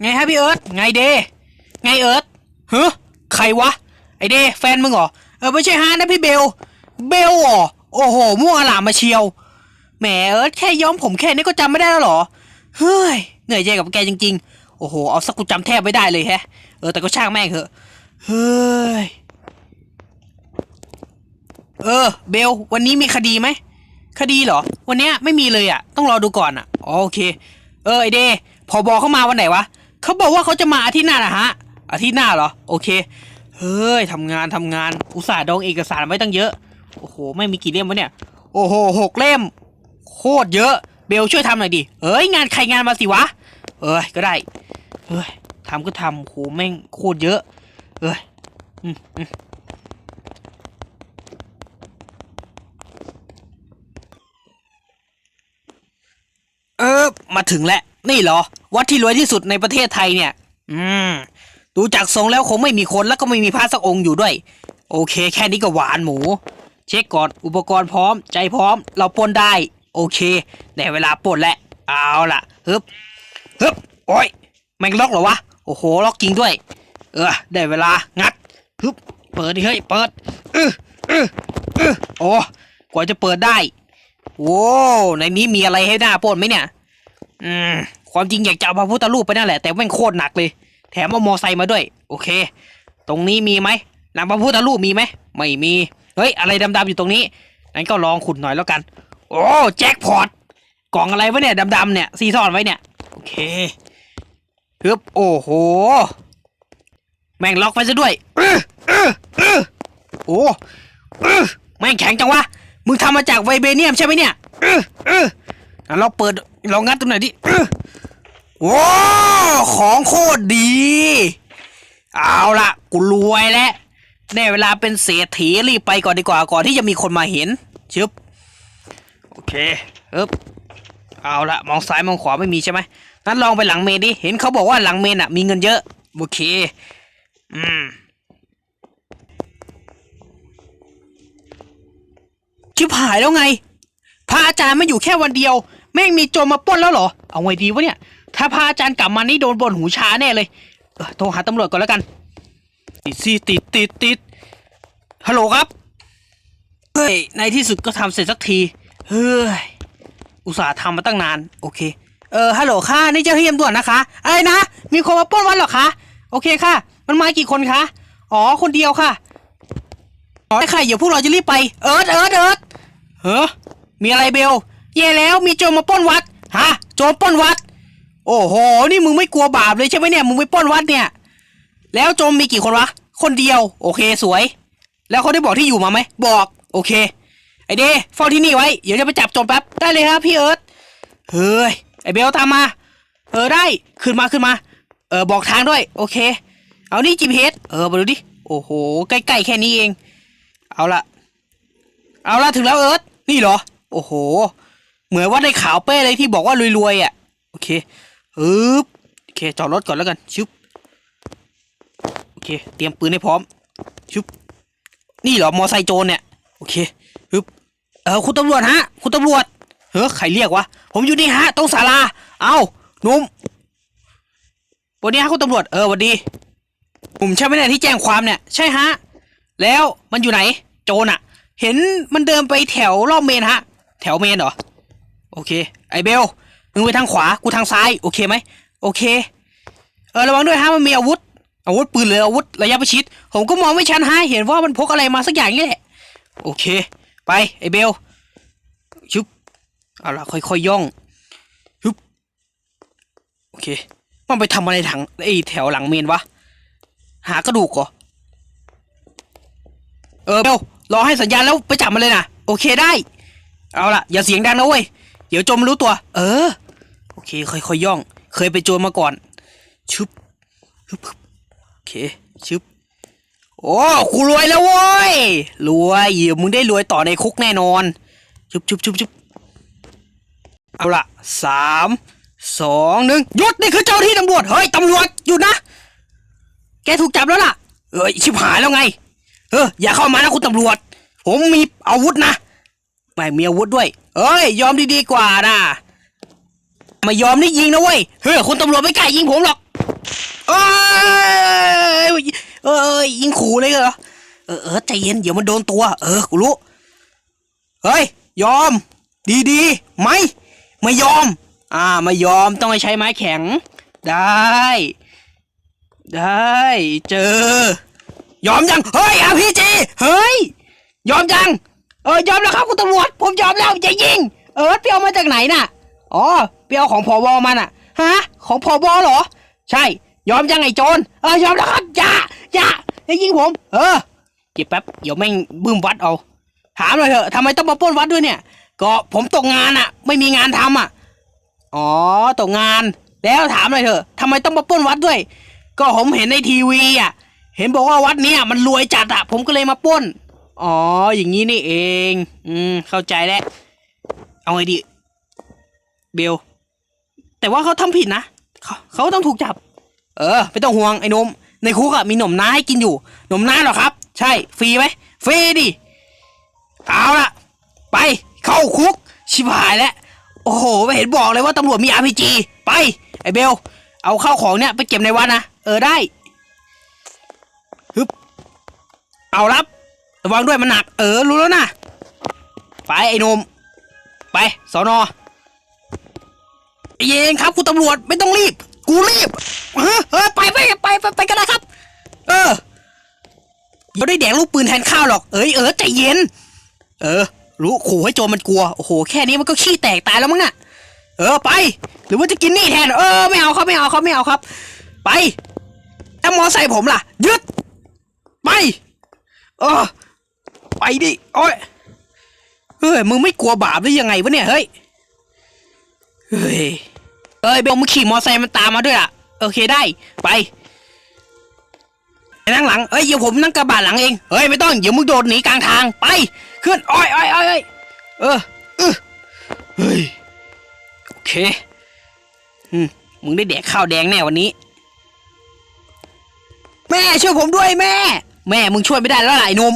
ไงฮะพี่เอิร์ธไงเดไงเอิร์ธเฮ้ใครวะ ไอเดแฟนมึงเหรอ เออไม่ใช่ฮะนะพี่เบล เบลเหรอ โอ้โห ม่วงอลามมาเชียว แหมเอิร์ธแค่ย้อมผมแค่นี้ก็จำไม่ได้แล้วเหรอ เฮ้ย เหนื่อยใจกับแกจริง ๆ โอ้โห เอาสักกูจำแทบไม่ได้เลยแฮะ เออแต่ก็ช่างแม่งเถอะ เฮ้ย เออ เบล วันนี้มีคดีไหม คดีเหรอ วันเนี้ยไม่มีเลยอะ ต้องรอดูก่อนอะอ๋อโอเค เออไอเดพอบอเข้ามาวันไหนวะ เขาบอกว่าเขาจะมาอาทิตย์หน้านะฮะอาทิตย์หน้าเหรอ โอเค เฮ้ยทำงานทำงาน อุตส่าห์ดองเอกสารไว้ตั้งเยอะ โอ้โห ไม่มีกี่เล่มวะเนี่ย โอ้โหหกเล่ม โคตรเยอะ เบลช่วยทำหน่อยดิ เอ้ยงานใครงานมาสิวะ เอ้ยก็ได้เฮ้ยทำก็ทำโหแม่งโคตรเยอะ เอ้ยอืมอืมเออมาถึงแล้ว นี่เหรอ วัดที่รวยที่สุดในประเทศไทยเนี่ย อืม ดูจากทรงแล้วคงไม่มีคนแล้วก็ไม่มีพระสักองค์อยู่ด้วย โอเค แค่นี้ก็หวานหมู เช็คก่อนอุปกรณ์พร้อม ใจพร้อม เราปล้นได้ โอเคได้เวลาปล้นแล้วเอาล่ะฮึบฮึบโอ้ยแม่งล็อกเหรอวะโอ้โหล็อกจริงด้วย เออ ได้เวลางัดฮึบเปิดดิเฮ้ยเปิดเออเออเออโอ้กว่าจะเปิดได้โว้ในนี้มีอะไรให้หน้าปล้นไหมเนี่ย อืม ความจริงอยากจะเอาพระพุทธรูปไปนั่นแหละแต่แม่งโคตรหนักเลย แถมเอามอไซค์มาด้วย โอเค ตรงนี้มีไหมหลังพระพุทธรูปมีไหมไม่มีเฮ้ยอะไรดำๆอยู่ตรงนี้งั้นก็ลองขุดหน่อยแล้วกัน โอ้แจ็คพอตกล่องอะไรวะเนี่ยดำๆเนี่ยซีซ่อนไว้เนี่ยโอเคฮึบโอ้โห แม่งล็อกไว้ซะด้วยโอ้แม่งแข็งจังวะมึงทำมาจากไวเบเนียมใช่ไหมเนี่ยอื้ออื้องั้นเราเปิดลองงัดตรงไหนดิ ว้าวของโคตรดี เอาละกูรวยแล้วได้เวลาเป็นเศรษฐีรีบไปก่อนดีกว่าก่อนที่จะมีคนมาเห็นชึบโอเคฮึบเอาละมองซ้ายมองขวาไม่มีใช่ไหมงั้นลองไปหลังเมนดิเห็นเขาบอกว่าหลังเมนอะ มีเงินเยอะโอเค อืมชิบหายแล้วไง พระอาจารย์ไม่อยู่แค่วันเดียว แม่งมีโจรมาปล้นแล้วเหรอ เอาไงดีวะเนี่ย ถ้าพระอาจารย์กลับมานี่โดนบ่นหูช้าแน่เลย เออโทรหาตำรวจก่อนแล้วกันติดสิติดติดติดฮัลโหลครับ เฮ้ย ในที่สุดก็ทำเสร็จสักที เฮ้ย อุตส่าห์ทำมาตั้งนาน โอเค เออ ฮัลโหลค่ะ นี่เจ้าหน้าที่ตำรวจนะคะ อะไรนะ มีคนมาปล้นวันเหรอคะ โอเคค่ะ มันมากี่คนคะ อ๋อ คนเดียวค่ะ อ๋อได้ค่ะเดี๋ยวพวกเราจะรีบไป เอิร์ธเอิร์ธเอิร์ธเฮ้อมีอะไรเบล เย่แล้ว มีโจรมาปล้นวัด ฮะ โจรปล้นวัด โอ้โห นี่มึงไม่กลัวบาปเลยใช่ไหมเนี่ย มึงไปป้นวัดเนี่ย แล้วโจมมีกี่คนวะ คนเดียว โอเคสวย แล้วเขาได้บอกที่อยู่มาไหม บอก โอเค ไอเดเฝ้าที่นี่ไว้ เดี๋ยวจะไปจับโจรแป๊บ ได้เลยครับพี่เอิร์ธเฮ้ย ไอเบลตามมา เออได้ ขึ้นมาขึ้นมา เออบอกทางด้วย โอเค เอานี่จิมเฮดเออมาดูดิ โอ้โห ใกล้ๆแค่นี้เอง เอาละ เอาละถึงแล้วเอิร์ธนี่เหรอ โอ้โห เหมือนว่าได้ข่าวเป้เลยที่บอกว่ารวยๆอะ โอเค ฮึบโอเคจอดรถก่อนแล้วกันชุบโอเค เตรียมปืนให้พร้อมชุบนี่เหรอมอไซค์โจรเนี่ยโอเคฮึบเออคุณตำรวจฮะ คุณตำรวจเฮ้ยใครเรียกวะผมอยู่นี่ฮะตรงศาลาเอาหนุ่มวันนี้ฮะคุณตำรวจเออวันดีผมใช่ไหมเนี่ยที่แจ้งความเนี่ยใช่ฮะแล้วมันอยู่ไหน โจรอะเห็นมันเดินไปแถวรอบเมนฮะ แถวเมนเหรอโอเค ไอเบล มึงไปทางขวากูทางซ้ายโอเคไหมโอเค เออระวังด้วยฮะมันมีอาวุธ อาวุธปืนหรืออาวุธระยะประชิด ผมก็มองไม่ชันฮะเห็นว่ามันพกอะไรมาสักอย่างนี่แหละโอเค ไปไอเบลชุบเอาละค่อยๆย่องชุบโอเค มันไปทำอะไรถังไอแถวหลังเมนวะหากระดูกเหรอเออเบลรอให้สัญญาณแล้วไปจับมันเลยนะโอเคได้ เอาละอย่าเสียงดังนะเว้ยเดี๋ยวโจมรู้ตัว เออ อเคค่อยๆย่อง เคยไปโจรมาก่อนชุบชุบโอเคชุบโอ้กูรวยแล้วเว้ยรวยเดี๋ยวมึงได้รวยต่อในคุกแน่นอนชุบชุบชุบชุบเอาละสามสองหนึ่งหยุดนี่คือเจ้าหน้าที่ตำรวจเฮ้ยตำรวจหยุดนะ แกถูกจับแล้วล่ะเอ้ยชิบหายแล้วไง เอออย่าเข้ามานะคุณตำรวจ ผมมีอาวุธนะไม่มีอาวุธด้วย เอ้ย ยอมดีๆกว่านะ ไม่ยอมนี่ยิงนะเว้ย เฮ้ยคุณตำรวจไม่กล้ายิงผมหรอกเอ้ยเอ้ยยิงขู่เลยเหรอ เออเออใจเย็นเดี๋ยวมันโดนตัว เออกูรู้ เฮ้ย ยอม ดีดีๆไหมไม่ยอม อ่าไม่ยอมต้องให้ใช้ไม้แข็ง ได้ ได้ เจอยอมยัง เฮ้ยอาพีจีเฮ้ย ยอมยัง เออยอมแล้วครับคุณตำรวจ ผมยอมแล้วอย่ายิง เออเปียวมาจากไหนน่ะ อ๋อ เปียวของผอบอมันอะฮะ ของผอบอเหรอ ใช่ ยอมยังไงโจรเออยอมแล้วครับอย่าอย่าอย่ายิงผม เออเก็บแป๊บเดี๋ยวแม่งบึ้มวัดเอา ถามเลยเถอะทำไมต้องมาป้นวัดด้วยเนี่ย ก็ผมตกงานอะไม่มีงานทำอะอ๋อตกงาน แล้วถามเลยเถอะทำไมต้องมาป้นวัดด้วย ก็ผมเห็นในทีวีอะเห็นบอกว่าวัดเนี้ยมันรวยจัดอะผมก็เลยมาป้นอ๋อ อย่างนี้นี่เอง อืม เข้าใจแล้ว เอาไงดี เบล แต่ว่าเขาทำผิดนะเขาเขาต้องถูกจับ เออไม่ต้องห่วงไอ้นม ในคุกอะมีหนมน้าให้กินอยู่หนมน้าเหรอครับ ใช่ฟรีไหมฟรีดิเอาละไปเข้าคุก ชิบหายแล้วโอ้โหไม่เห็นบอกเลยว่าตำรวจมี RPG ไปไอ้เบล เอาเข้าของเนี่ยไปเก็บในวัดนะเออได้ฮึบเอารับระวังด้วยมันหนัก เออรู้แล้วนะไปไอ้นมไปสอนอ เย็นครับคุณตำรวจไม่ต้องรีบ กูรีบเออเออไปไปไปไปไปกันนะครับ เออเดี๋ยวได้แดงลูกปืนแทนข้าวหรอกเอ้ยเออใจเย็น เออ รู้ขู่ให้โจรมันกลัวโอ้โหแค่นี้มันก็ขี้แตกตายแล้วมั้งน่ะ เออไป หรือว่าจะกินนี่แทน เออไม่เอาครับไม่เอาครับไม่เอาครับ ไปแล้วมอไซค์ผมล่ะยึดไปเออไปดิโอ้ยเฮ้ยมึงไม่กลัวบาปหรือยังไงวะเนี่ยเฮ้ย เฮ้ยเอ้ยเบลมึงขี่มอไซค์มันตามมาด้วยล่ะ โอเคได้ ไปไนั่งหลังเอ้ยเดี๋ยวผมนั่งกระบะหลังเองเฮ้ยไม่ต้องเดี๋ยวมึงโดดหนีกลางทางไปขึ้นอ้อยอ้อยอ้อยเออเออเฮ้ยโอเคอืมมึงได้แดกข้าวแดงแน่วันนี้ แม่ช่วยผมด้วยแม่ แม่มึงช่วยไม่ได้แล้วหล่ะไอ้หนุ่ม